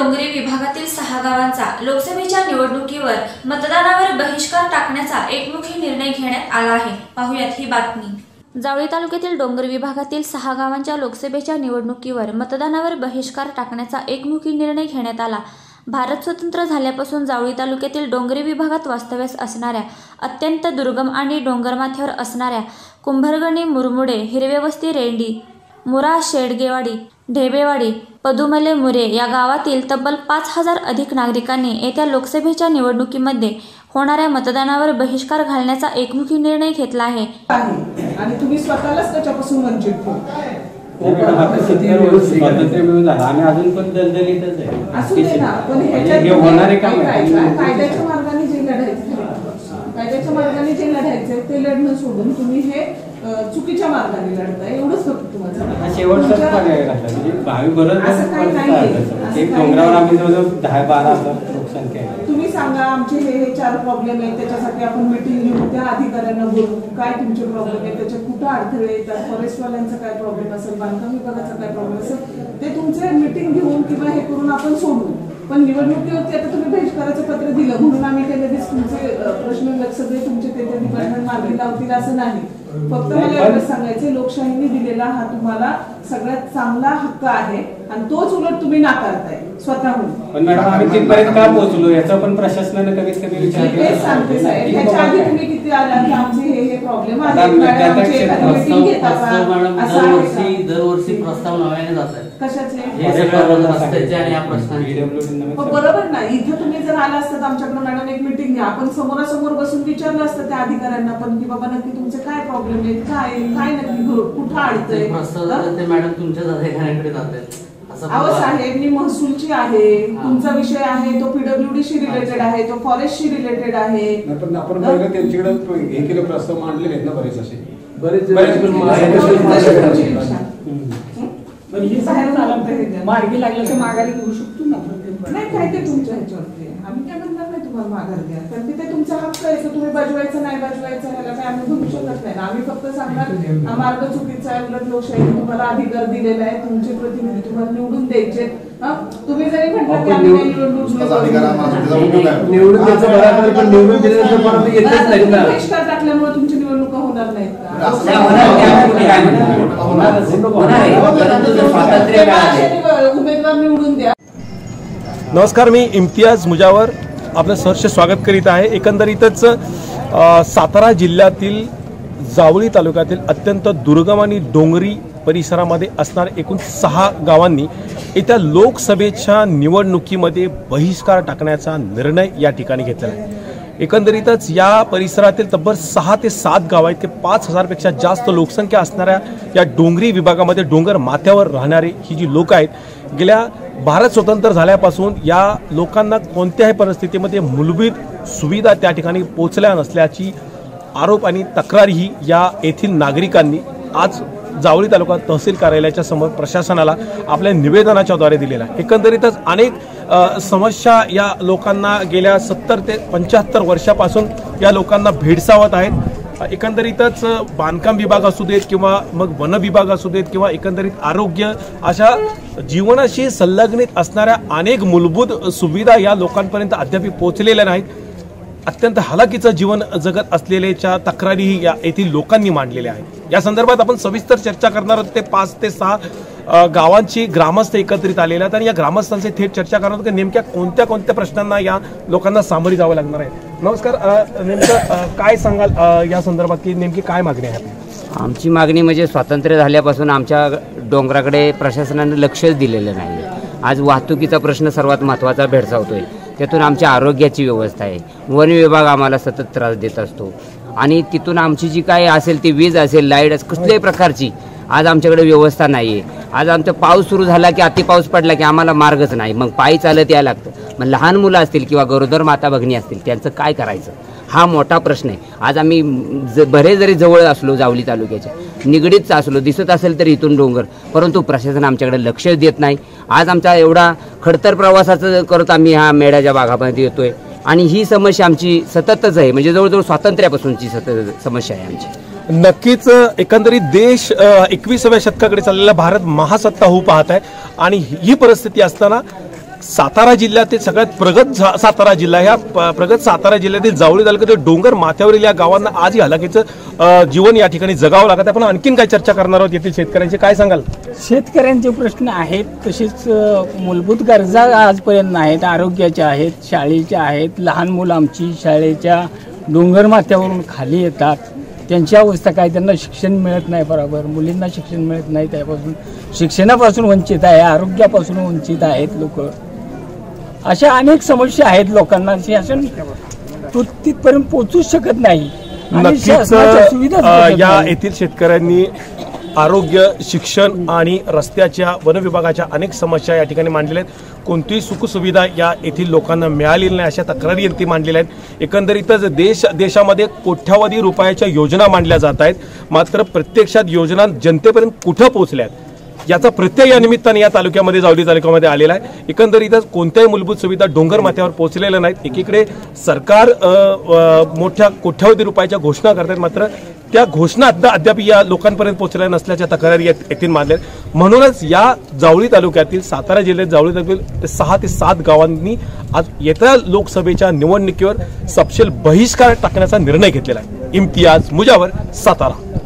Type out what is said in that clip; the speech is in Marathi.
डोंगरी विभागातील सहा गावांचा लोकसभेच्या निवडणुकीवर मतदानावर बहिष्कार टाकण्याचा एकमुखी निर्णय घेण्यात आला आहे. पाहुयात ही बातमी. जावळी तालुक्यातील डोंगर विभागातील सहा गावांच्या लोकसभेच्या निवडणुकीवर मतदानावर बहिष्कार टाकण्याचा एकमुखी निर्णय घेण्यात आला. भारत स्वतंत्र झाल्यापासून जावळी तालुक्यातील डोंगरी विभागात वास्तव्यास असणाऱ्या अत्यंत दुर्गम आणि डोंगरमाथ्यावर असणाऱ्या कुंभरगणी मुरमुडे हिरवेवस्ती रेंडी मुरा शेडगेवाडी ढेबेवाडी पदुमले मुरे या गावातील तब्बल पाच हजार अधिक नागरिकांनी येत्या लोकसभेच्या निवडणुकीमध्ये होणाऱ्या मतदानावर बहिष्कार घालण्याचा एकमुखी निर्णय घेतला आहे. आणि तुम्ही स्वतःलाच त्याच्यापासून वंचित स्वातंत्र्य मिळून झालं. आम्ही अजून पण दलदलीतच आहे. म्हणजे हे होणारे काम तुम्ही आहे काय काय- कायद्याच्या मार्गाने जे लढायचं कायद्याच्या मार्गाने जे लढायचंय ते लढणं सोडून तुम्ही हे चुकीच्या मार्गाने लढताय. एवढंच फक्त तुम्हाला शेवटचाच तुमच्या- पर्याय घातला म्हणजे भावी बरंच असं काही नाहीये. असं एक काही डोंगरावर नाही. आम्ही जवळजवळ दहा बारा हजार लोकसंख्या आहे. तुम्ही सांगा आमचे हे हे चार प्रॉब्लेम आहेत. त्याच्यासाठी आपण मिटिंग घेऊ. त्या अधिकाऱ्यांना बोलू. काय तुमचे प्रॉब्लेम आहेत? त्याच्यात कुठं अडथळे येतात? फॉरेस्टवाल्यांचा काय प्रॉब्लेम असेल? बांधकाम विभागाचा काय प्रॉब्लेम असेल? ते तुमचे मिटिंग घेऊन किंवा हे करून आपण सोडू. पण निवडणुकीवरती आता तुम्ही बहिष्काराचं पत्र दिलं. म्हणून आम्ही काही लगेच तुमचे प्रश्न लक्ष दे तुमचे ते ते डिपार्टमेंट मार्गी लावतील असं नाही. फक्त मला एवढं सांगायचं लोकशाहीने दिलेला हा तुम्हाला सगळ्यात चांगला हक्क आहे. आणि तोच उलट तुम्ही नाकारताय स्वतःहून. पण मॅडम आम्ही तिथपर्यंत का पोहोचलो? याचा पण प्रशासनानं कमीत कमी विचार मी तेच सांगते साहेब की ह्याच्या आधी तुम्ही किती आला? की आमचे हे हे प्रॉब्लेम आहेत मॅडम, त्या- आमची त्या एखादी क्षेत्रात meeting घेता का? प्रस्ताव मॅडम असं आहे दरवर्षी का? दरवर्षी प्रस्ताव नव्याने जात आहेत कशाचे? हे सगळं रस्त्याचे आणि या प्रश्नांचे. PWD नवीन हो, बरोबर ना. इथं तुम्ही जर आला असतात आमच्याकडे मॅडम एक मिटिंग घ्या. आपण समोरासमोर बसून विचारलं असतं त्या अधिकाऱ्यांना पण की बाबा नक्की तुमचे काय प्रॉब्लेम आहेत काय काय नक्की कुठं ते अडतंय? प्रस्ताव हं? जातात ते मॅडम तुमच्याच अधिकाऱ्यांकडे जातात. अहो. साहेब मी महसूलची आहे. तुमचा विषय आहे तो पीडब्ल्यूडी शी रिलेटेड आहे तो फॉरेस्टशी रिलेटेड आहे. पण आपण पहिलं त्यांच्याकडे हे केलं प्रस्ताव मांडलेले आहेत ना बरेच असे. बरेच बरेच. मार्गी लागलं तर माघारी घेऊ शकतो ना प्रत्येक नाही काय ते तुमच्या ह्याच्यावरती तुम्हाला माघार द्या कारण की ते तुमचा हक्क आहे की तुम्ही बजवायचं नाही बजवायचं ह्याला काय आम्ही भरू शकत नाही. ना. आम्ही फक्त सांगणार हा मार्ग चुकीचा आहे उलट लोकशाही तुम्हाला अधिकार दिलेला आहे तुमचे प्रतिनिधी तुम्हाला निवडून द्यायचे. हा? तुम्ही जरी म्हटलं की आम्ही निवडणूक बहिष्कार टाकल्यामुळे तुमची निवडणुका होणार नाहीत का? उमेदवार निवडून द्या. नमस्कार मी इम्तियाज मुजावर. आपलं सहर्ष स्वागत करीत आहे. एकंदरीतच सातारा जिल्ह्यातील जावळी तालुक्यातील अत्यंत दुर्गम आणि डोंगरी परिसरामध्ये असणाऱ्या एकूण सहा गावांनी येत्या लोकसभेच्या निवडणुकीमध्ये बहिष्कार टाकण्याचा निर्णय या ठिकाणी घेतलेला आहे. एकंदरीतच या परिसरातील तब्बल सहा ते सात गाव आहेत. ते पाच हजारपेक्षा जास्त लोकसंख्या असणाऱ्या या डोंगरी विभागामध्ये डोंगर माथ्यावर राहणारी ही जी लोक आहेत गेल्या भारत स्वतंत्र झाल्यापासून या लोकांना कोणत्याही परिस्थितीमध्ये मूलभूत सुविधा त्या ठिकाणी पोचल्या नसल्याची आरोप आणि तक्रारही या येथील नागरिकांनी आज जावळी तालुका तहसील कार्यालयाच्या समोर प्रशासनाला आपल्या निवेदनाच्याद्वारे दिलेला. आहे एकंदरीतच अनेक समस्या या लोकांना गेल्या सत्तर ते पंच्याहत्तर वर्षापासून या लोकांना भेडसावत आहेत. एकंदरीतच बांधकाम विभाग असू देत किंवा मग वन विभाग असू देत किंवा एकंदरीत आरोग्य अशा जीवनाशी संलग्नित असणाऱ्या अनेक मूलभूत सुविधा या लोकांपर्यंत अद्याप पोहोचलेल्या नाहीत. अत्यंत हलाखीचं जीवन जगत असलेल्याच्या तक्रारीही या येथील लोकांनी मांडलेल्या आहेत. या संदर्भात आपण सविस्तर चर्चा करणार आहोत. ते पाच ते सहा गावांची ग्रामस्थ एकत्रित आलेले आहेत आणि या ग्रामस्थांशी थेट चर्चा करणार आहोत की नेमक्या कोणत्या कोणत्या प्रश्नांना या लोकांना सामोरी जावं लागणार आहे. नमस्कार नेमकं काय सांगाल या संदर्भात की नेमकी काय मागणी आहे? आमची मागणी म्हणजे स्वातंत्र्य झाल्यापासून आमच्या डोंगराकडे प्रशासनानं लक्षच दिलेलं नाही आज वाहतुकीचा प्रश्न सर्वात महत्त्वाचा भेडसावतो आहे त्यातून आमच्या आरोग्याची व्यवस्था आहे. वन विभाग आम्हाला सतत त्रास देत असतो. आणि तिथून आमची जी काय असेल ती वीज असेल लाइट असेल कुठल्याही प्रकारची आज आमच्याकडे व्यवस्था नाही आहे आज आमचा पाऊस सुरू झाला की अति पाऊस पडला की आम्हाला मार्गच नाही. मग पायी चालत यायला लागतं. मग लहान मुलं असतील किंवा गरोदर माता भगिनी असतील त्यांचं काय करायचं? हा मोठा प्रश्न आहे. आज आम्ही ज बरे जरी जवळ असलो जावली तालुक्याच्या निगडीत असलो दिसत असेल तर इथून डोंगर. परंतु प्रशासन आमच्याकडे लक्ष देत नाही. आज आमचा एवढा खडतर प्रवासाचं करत आम्ही ह्या मेढ्याच्या भागामध्ये येतोय. आणि ही समस्या आमची सततच आहे. म्हणजे जवळजवळ स्वातंत्र्यापासूनची सतत समस्या आहे आमची. नक्कीच एकंदरीत देश एकविसाव्या शतकाकडे चाललेला भारत महासत्ता होऊ पाहत आहे. आणि ही परिस्थिती असताना सातारा जिल्ह्यातील सगळ्यात प्रगत सातारा जिल्हा ह्या प्रगत सातारा जिल्ह्यातील जावळी तालुक्यातील डोंगर माथ्यावरील या गावांना आज हलाखीचं जीवन या ठिकाणी जगावं लागत आहे. पण आणखीन काय चर्चा करणार आहोत येथील शेतकऱ्यांचे काय सांगाल? शेतकऱ्यांचे प्रश्न आहेत. तसेच मूलभूत गरजा आजपर्यंत आहेत आरोग्याच्या आहेत शाळेच्या आहेत लहान मुलं आमची शाळेच्या डोंगर माथ्यावरून खाली येतात. त्यांची अवस्था काय? त्यांना शिक्षण मिळत नाही बरोबर. मुलींना शिक्षण मिळत नाही त्यापासून. शिक्षणापासून वंचित आहे. आरोग्यापासून वंचित आहेत लोक. अशा अनेक समस्या आहेत लोकांना शासन तो तिथपर्यंत पोचूच शकत नाही. नक्कीच या. येथील शेतकऱ्यांनी आरोग्य शिक्षण आणि रस्त्याच्या वन विभागाच्या अनेक समस्या या ठिकाणी मांडलेल्या आहेत. कोणतीही सुखसुविधा या येथील लोकांना मिळालेली नाही अशा तक्रारी यांनी मांडलेल्या आहेत. एकंदरीतच देश देशामध्ये कोट्यावधी रुपयाच्या योजना मांडल्या जात आहेत. मात्र प्रत्यक्षात योजना जनतेपर्यंत कुठं पोहोचल्या आहेत? याचा प्रत्यय या निमित्ताने या तालुक्यामध्ये जावली तालुक्यामध्ये आलेला आहे. एकंदरीतच कोणत्याही मूलभूत सुविधा डोंगर माथ्यावर पोहोचलेल्या नाहीत. एकीकडे सरकार मोठ्या कोट्यावधी रुपयाच्या घोषणा करतात मात्र त्या घोषणा अद्या- अद्याप या लोकांपर्यंत पोहोचल्या नसल्याच्या तक्रारी येत- येथील मानल्या आहेत. म्हणूनच या जावळी तालुक्यातील सातारा जिल्ह्यात जावळी तालुक्यातील सहा ते सात गावांनी आज येत्या लोकसभेच्या निवडणुकीवर सपशेल बहिष्कार टाकण्याचा निर्णय घेतलेला आहे. इम्तियाज मुजावर सातारा.